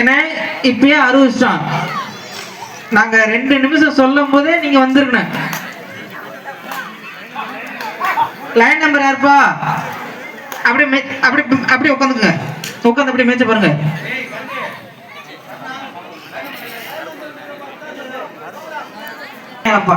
ஏன்னா இப்பயே அறிவிச்சிட்டோம் நாங்க ரெண்டு நிமிஷம் சொல்லும் போதே நீங்க வந்துருக்கணும் லைன் நம்பர் யாருப்பா? அப்படியே மே அப்படியே அப்படியே உட்காந்துக்குங்க. உட்காந்து அப்படியே மேய்ச்ச பாருங்க. அப்பா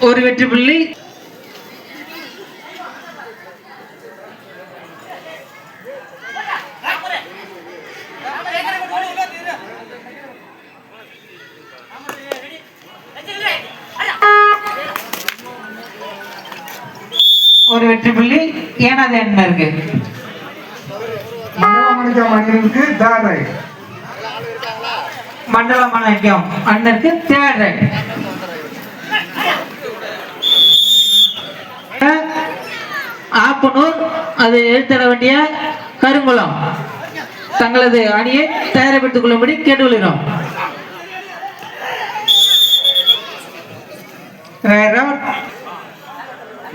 ஒரு வெற்றி புள்ளி. ஒரு வெற்றி புள்ளி. ஏனாது என்ன இருக்கு? மண்டலமணிக்கம் அணியினருக்கு தேர்ட் ரைட் மண்டல மணக்கம் அண்ணனுக்கு தேர்ட் ரைட் ஆப்பனூர் அது எழுத்தட வேண்டிய கருங்குளம். தங்களது அணியை தயாரிப்படுத்திக் கொள்ளும்படி கேட்டுக்கொள்கிறோம்.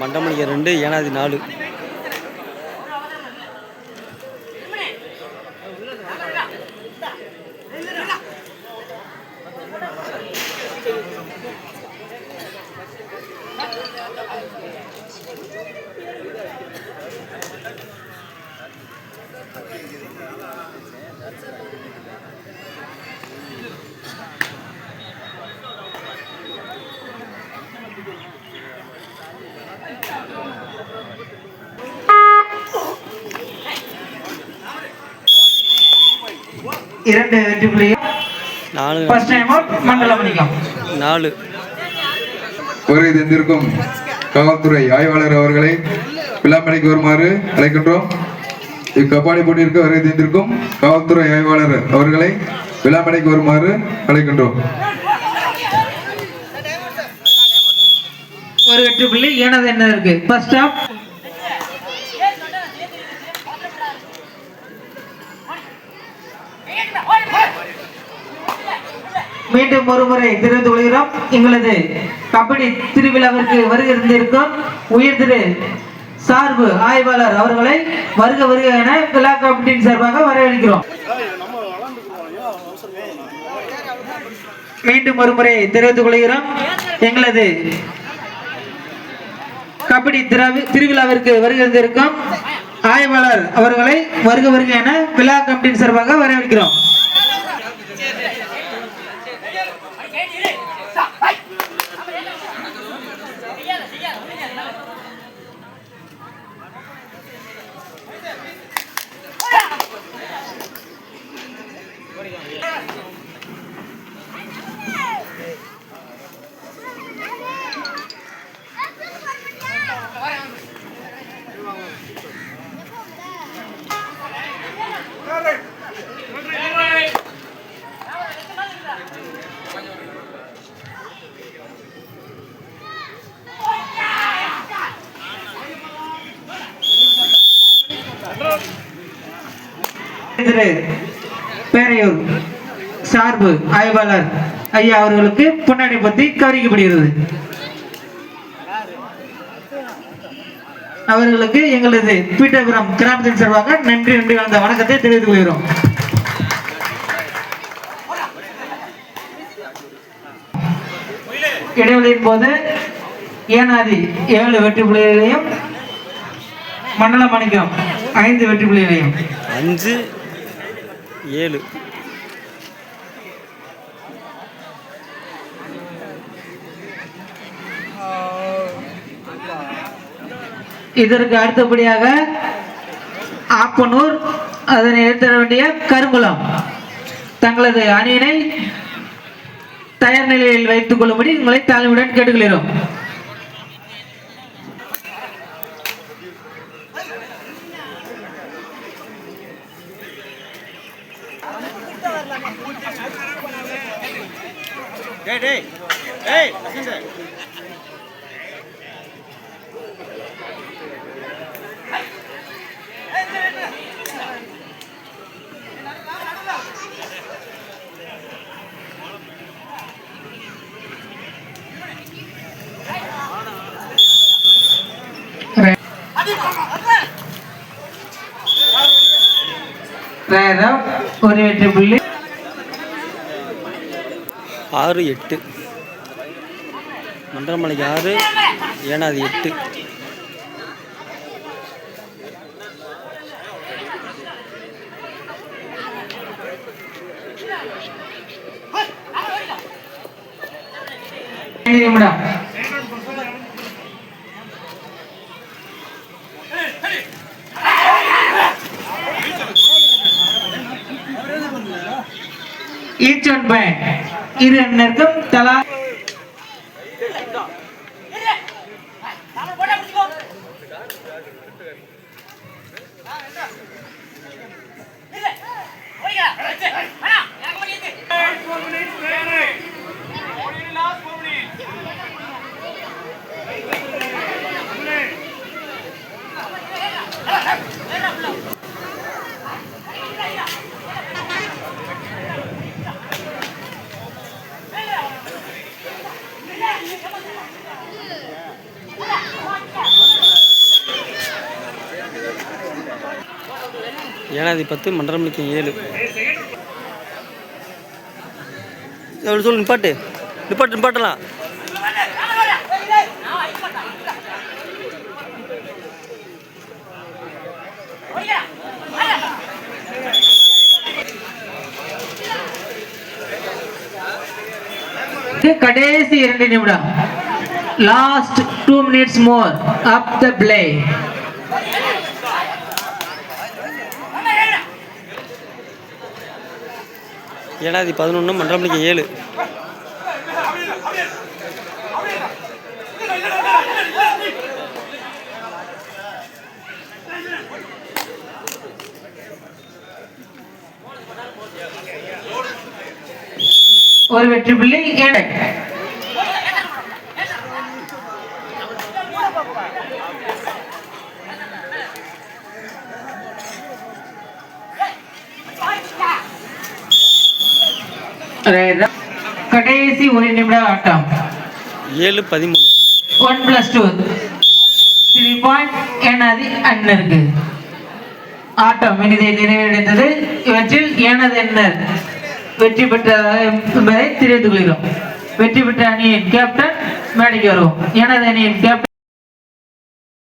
மண்டமணிக்க ரெண்டு ஏனாதி நாலு. இரண்டு வெற்றி புள்ளிகள். நாலு. ஃபர்ஸ்ட் டைம் அவுட் மண்டல மணிக்கம் நாலு. வருகை தந்திருக்கும் காவல்துறை ஆய்வாளர் அவர்களை விழாமணிக்கு வருமாறு அழைக்கின்றோம். இக்கபாடி போட்டியிற்கு வருகை தந்திருக்கும் காவல்துறை ஆய்வாளர் அவர்களை விழாமணிக்கு வருமாறு அழைக்கின்றோம். ஒரு வெற்றி புள்ளி ஏனது என்ன இருக்கு? ஃபர்ஸ்ட் ஆஃப் மீண்டும் ஒருமுறை தெரிந்து கொள்கிறோம். எங்களது கபடி திருவிழாவிற்கு வருகின்றிருக்கும் உயர் திரு சார்பு ஆய்வாளர் அவர்களை வருக வருக என விழா கமிட்டியின் சார்பாக வரவேற்கிறோம். மீண்டும் ஒருமுறை தெரிவித்துக் கொள்கிறோம். எங்களது கபடி திருவிழாவிற்கு வருகின்றிருக்கும் ஆய்வாளர் அவர்களை வருக வருக என விழா கமிட்டியின் சார்பாக வரவேற்கிறோம். திரு பேரையூர் சார்பு ஆய்வாளர் ஐயா அவர்களுக்கு பொன்னாடி பத்தி கவனிக்கப்படுகிறது அவர்களுக்கு எங்களது பீட்டபுரம் கிராமத்தின் சார்பாக நன்றி நன்றி கலந்த வணக்கத்தை தெரிவித்துக் கொள்கிறோம். இடைவெளியின் போது ஏனாதி ஏழு வெற்றி புள்ளிகளையும் மண்டல மணிக்கம் ஐந்து வெற்றி புள்ளிகளையும். அஞ்சு. ஏழு. இதற்கு அடுத்தபடியாக ஆப்பனூர் அதனை எடுத்துட வேண்டிய கருங்குளம். தங்களது அணியினை தயார் நிலையில் வைத்துக் கொள்ளும்படி உங்களை தாழ்மையுடன் கேட்டுக்கொள்கிறோம். ஒரு வெற்றி புள்ளி. ஆறு எட்டு. மண்டலமலைக்கு ஆறு ஏனாதி எட்டு. நிமிடம். ஈச் ஒன் பாயிண்ட் இரு அணியினருக்கும் தலா ஏழாவது பத்து மண்டலமலைக்கு ஏழு. எவ்வளோ சொல்லு நிப்பாட்டு. நிப்பாட்டு நிப்பாட்டலாம். கடைசி இரண்டு நிமிடம். Last two minutes more up the play ஏழாவது பதினொன்று மண்டலமலைக்கு ஏழு. ஒரு வெற்றி புள்ளி ஏழை. கடைசி ஒரு நிமிட ஆட்டம். ஏழு பதிமூணு. One plus two three point எனது அண்ணருக்கு. ஆட்டம் இனிதை நிறைவடைந்தது. இவற்றில் எனது அண்ணர் வெற்றி பெற்றதாக என்பதை தெரிவித்துக் கொள்கிறோம். வெற்றி பெற்ற அணியின் கேப்டன் மேடைக்கு வருவோம். எனது அணியின் கேப்டன்